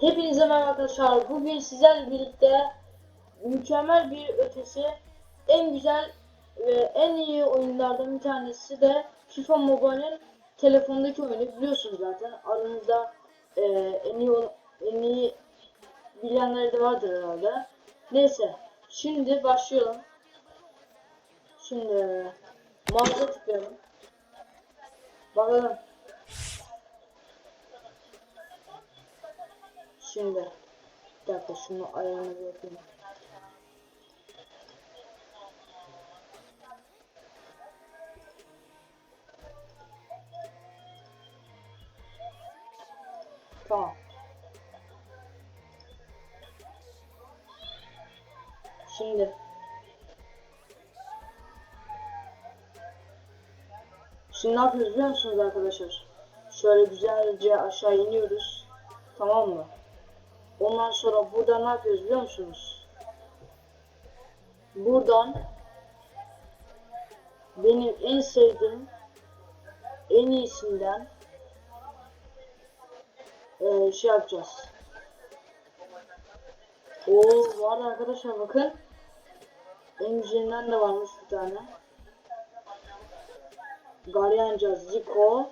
Hepinize merhaba arkadaşlar. Bugün sizlerle birlikte mükemmel bir ötesi en güzel ve en iyi oyunlardan bir tanesi de FIFA Mobile'in telefondaki oyunu biliyorsunuz zaten. Aranızda e, en iyi en iyi bilenler de vardır herhalde. Neyse. Şimdi başlayalım. Şimdi mağaza tıklayalım. Bakalım. Şimdi bir dakika şunu ayağını bir yapayım. Tamam. Şimdi Şimdi ne yapıyoruz biliyor musunuz arkadaşlar? Şöyle güzelce aşağı iniyoruz. Tamam mı? Ondan sonra burada ne yapıyoruz biliyor musunuz? Buradan benim en sevdiğim en iyisinden eee, şey yapacağız. Oo var arkadaşlar bakın. En de varmış bir tane. Garyanca Zico.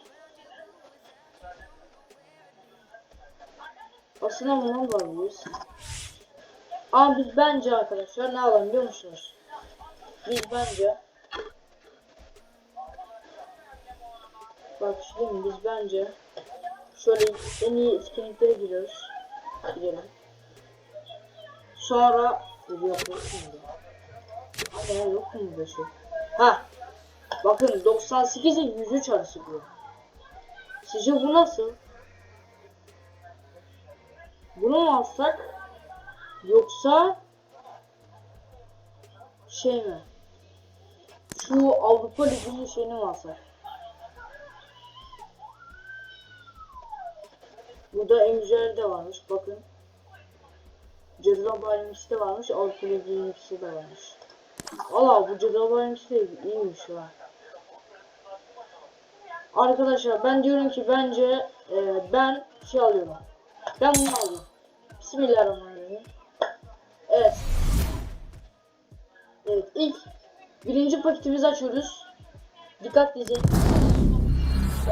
Aslında bundan varmış. Ama biz bence arkadaşlar ne yapalım biliyor musunuz? Biz bence Bak şimdi biz bence şöyle en iyi etkinliklere giriyoruz. Girelim. Sonra yok yok. Ama yok mu burada şey? Ha. Bakın 98'e 103 arası diyor. Sizce bu nasıl? Bunu alsak? Yoksa şey mi? Şu Avrupa Ligi'nin şeyini mi alsak? Burada en güzel de varmış bakın. Ceza bayramcısı da varmış. Avrupa Ligi'nin de varmış. Valla bu ceza bayramcısı da iyiymiş ha. Arkadaşlar ben diyorum ki bence e, ben şey alıyorum. Ben bunu alıyorum. Bismillahirrahmanirrahim. Evet. Evet ilk birinci paketimizi açıyoruz. Dikkatli izleyin.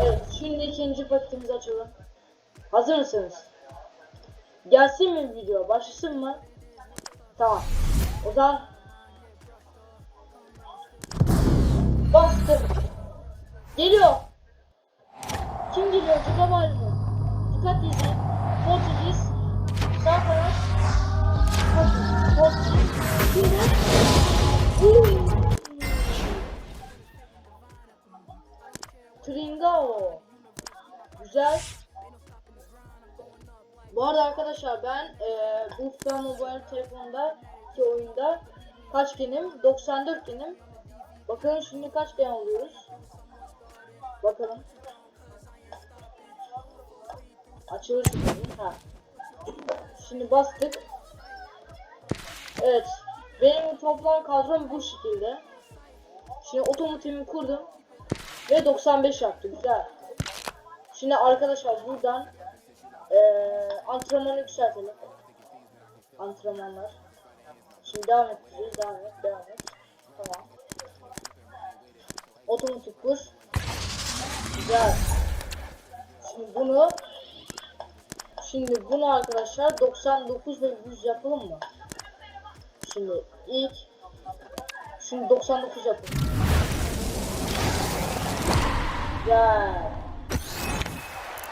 Evet şimdi ikinci paketimizi açalım. Hazır mısınız? Gelsin mi video? Başlasın mı? Tamam. O zaman arkadaşlar ben eee bu FIFA Mobile telefonda ki oyunda kaç genim? 94 genim. Bakalım şimdi kaç gen alıyoruz? Bakalım. Açıyoruz şimdi. Ha. Şimdi bastık. Evet. Benim toplam kadrom bu şekilde. Şimdi otomotivimi kurdum. Ve 95 yaptı. Güzel. Şimdi arkadaşlar buradan eee antrenmanı yükseltelim. Antrenmanlar. Şimdi devam edeceğiz. Devam et. Devam et. Tamam. Otomatik kur. Güzel. Şimdi bunu Şimdi bunu arkadaşlar 99 ve 100 yapalım mı? Şimdi ilk Şimdi 99 yapalım. Güzel.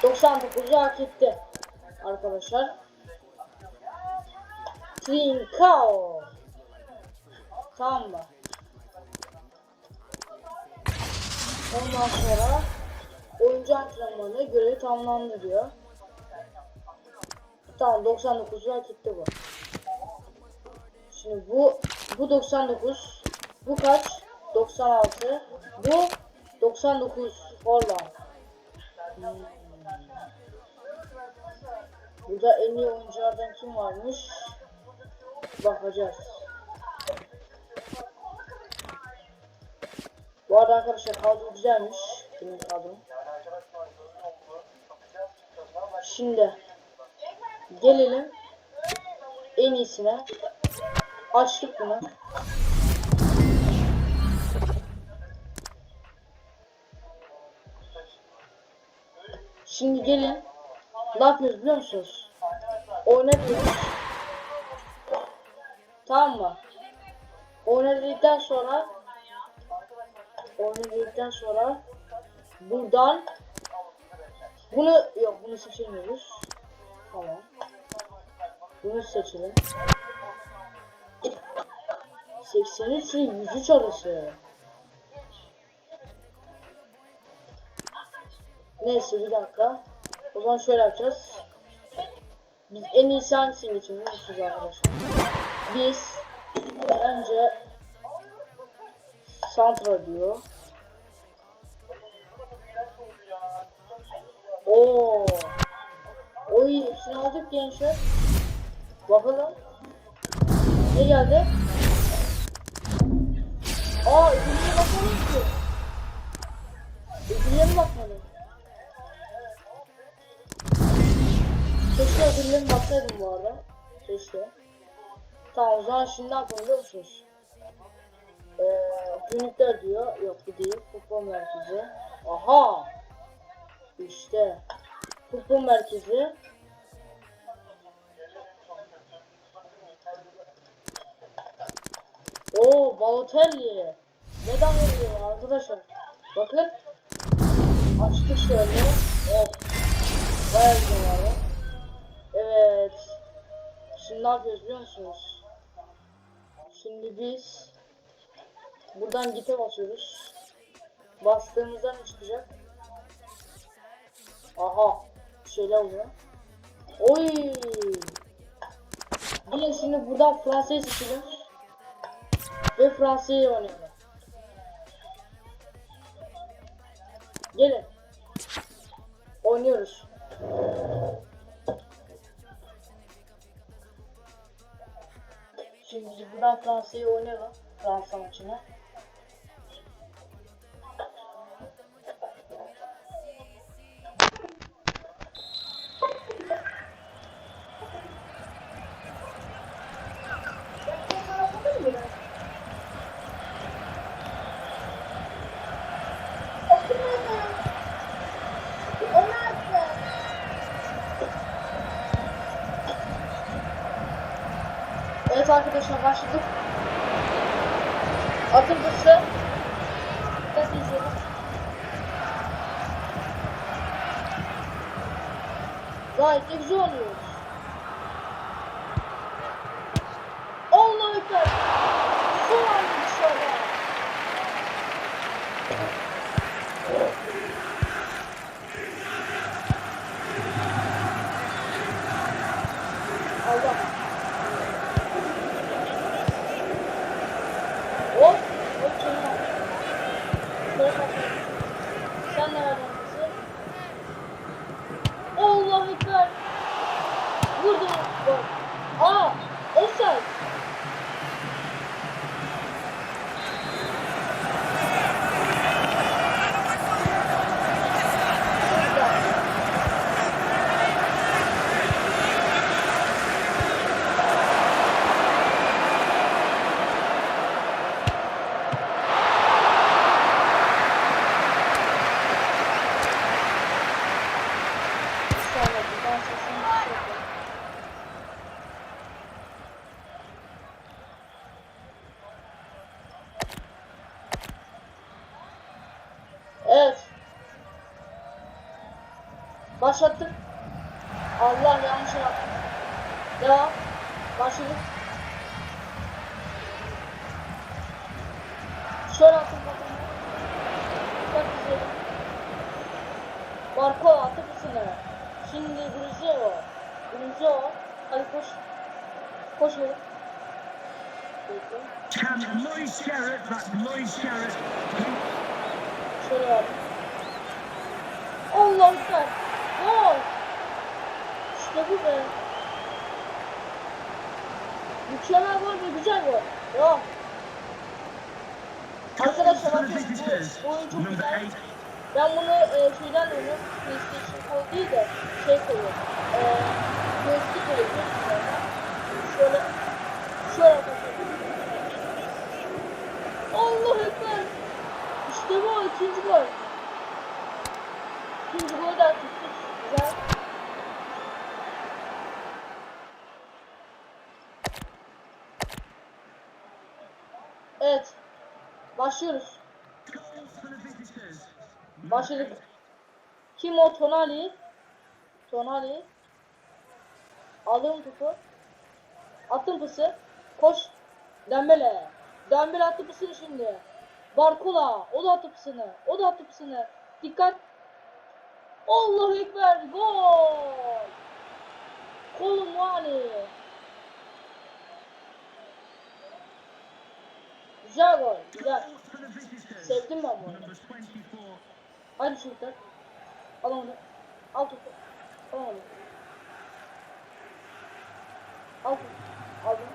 99'u hak etti. Arkadaşlar. Trincao. Tamam mı? Ondan sonra oyuncu antrenmanı görevi tamamlandı diyor. Tamam 99'u hak etti bu. Şimdi bu bu 99 bu kaç? 96 bu 99 Hollanda. Hmm. Burada en iyi oyunculardan kim varmış? Bakacağız. Bu arada arkadaşlar kadro güzelmiş. Benim kadrom. Şimdi Gelelim en iyisine. Açtık bunu. Şimdi gelin. Ne yapıyoruz biliyor musunuz? Oynatıyoruz. Tamam mı? Oynadıktan sonra oynadıktan sonra buradan bunu yok bunu seçemiyoruz. Tamam. Bunu seçelim. 83 ve 103 arası. Neyse bir dakika. O zaman şöyle yapacağız. Biz en iyisi hangisini musunuz arkadaşlar? Biz önce Santra diyor. Oo. Oy hepsini aldık gençler. Bakalım. Ne geldi? Aa ödüllüye bakmadım ki. Ödüllüye mi bakmadım? Mi baksaydım bu arada. Keşke. Tamam o zaman şimdi biliyor musunuz? Ee, günlükler diyor. Yok bu değil. Futbol merkezi. Aha! İşte. Futbol merkezi. Oo Balotelli. Neden oluyor arkadaşlar? Bakın. Açtık şöyle. Evet. Bayağı güzel abi. Evet. Şimdi ne yapıyoruz biliyor musunuz? Şimdi biz buradan gite basıyoruz. Bastığımızda ne çıkacak? Aha. Bir şeyler oluyor. Oy. Gelin şimdi buradan Fransa'yı seçelim. Ve Fransa'yı oynayalım. Gelin. Oynuyoruz. Şimdi buradan Fransa'yı oynayalım. Fransa maçını. Arkadaşlar başladık. Atıldısı. Dikkat izleyelim. Gayet de güzel oynuyoruz. Allah ekber. Son anda dışarıda. Allah. Hop. Hop canım. Şöyle bakalım. Sen ne verdin kızı? Allah ekber. Vurdu. Bak. Aa. Offside. Bir saniye, buradan sesini düşürdüm. Evet. Başlattık. Allah yanlış yaptım. Devam. Başladık. Şöyle atın bakalım. Bak güzelim. Marco attı kısını. Şimdi Bruzio. Bruzio. Hadi koş. Koş oğlum. Can Lloyd Sherritt, that's Lloyd Sherritt. Şöyle yap. Allah ekber. İşte bu be. Mükemmel gol ve güzel gol. Ya. Arkadaşlar arkadaşlar bu oyun çok güzel. Ben bunu e, şeyden oynuyorum. PlayStation Pro değil de şey koyuyorum. E, Joystick koyuyorum. Şöyle. Şöyle takıyorum. Allah ekber. İşte bu ikinci gol. Başlıyoruz. Başladık. Kim o? Tonali. Tonali. Aldım topu. Attım pası. Koş. Dembele. Dembele attı pısını şimdi. Barkola. O da attı pısını. O da attı pısını. Dikkat. Allahu Ekber. Gol. Kolumani. Güzel Güzel. For the visitors. Sevdim ben bunu. Number 24. Hadi çocuklar. Al onu. Al topu. Al onu. Al topu. Aldım.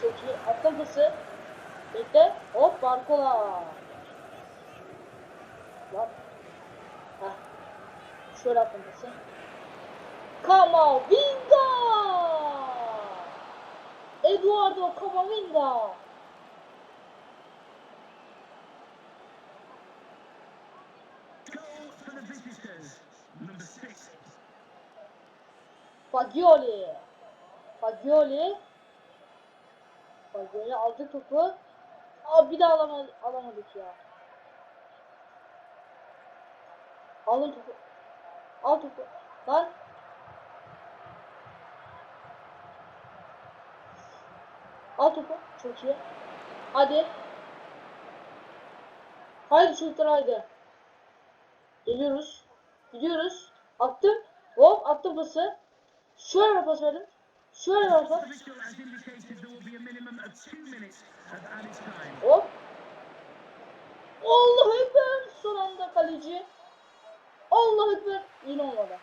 Çok iyi. Attım pası. Bekle. Hop Barkola. Lan. Heh. Şöyle attım pası. Kamavinga. Eduardo Camavinga. Fagioli. Fagioli. Fagioli aldı topu. Aa bir daha alamadık, alamadık ya. Alın topu. Al topu. Lan. Al topu. Çok iyi. Hadi. Haydi çocuklar haydi. Geliyoruz. Gidiyoruz. Attım. Hop attım pası. Şöyle pas verdim. Şöyle pas. Added time. Hop. Allahu Ekber. Son anda kaleci. Allahu Ekber. Yine olmadı.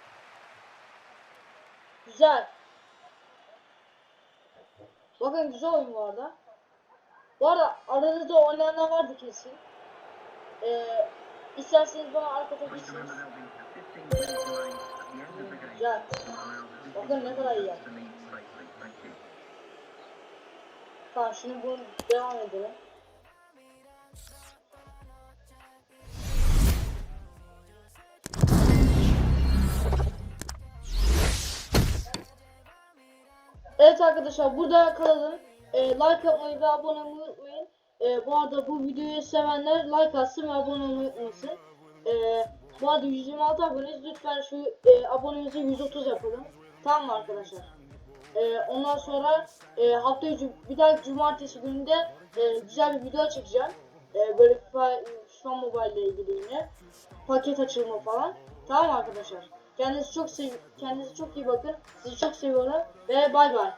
Güzel. Bakın güzel oyun bu arada. Bu arada aranızda oynayanlar vardı kesin. Ee, isterseniz bana arkatabilirsiniz. Güzel. Bakın ne kadar iyi yaptı. Tamam şimdi bunu devam edelim. Evet arkadaşlar burada kalalım. Ee, like atmayı ve abone olmayı unutmayın. Ee, bu arada bu videoyu sevenler like atsın ve abone olmayı unutmasın. Ee, bu arada 126 aboneyiz. Lütfen şu e, abonemizi 130 yapalım. Tamam mı arkadaşlar? Ee, ondan sonra e, hafta içi bir dahaki cumartesi gününde e, güzel bir video çekeceğim. E, böyle FIFA, FIFA Mobile ile ilgili yine. Paket açılma falan. Tamam mı arkadaşlar? Kendinizi çok sev kendinize çok iyi bakın. Sizi çok seviyorum ve bay bay.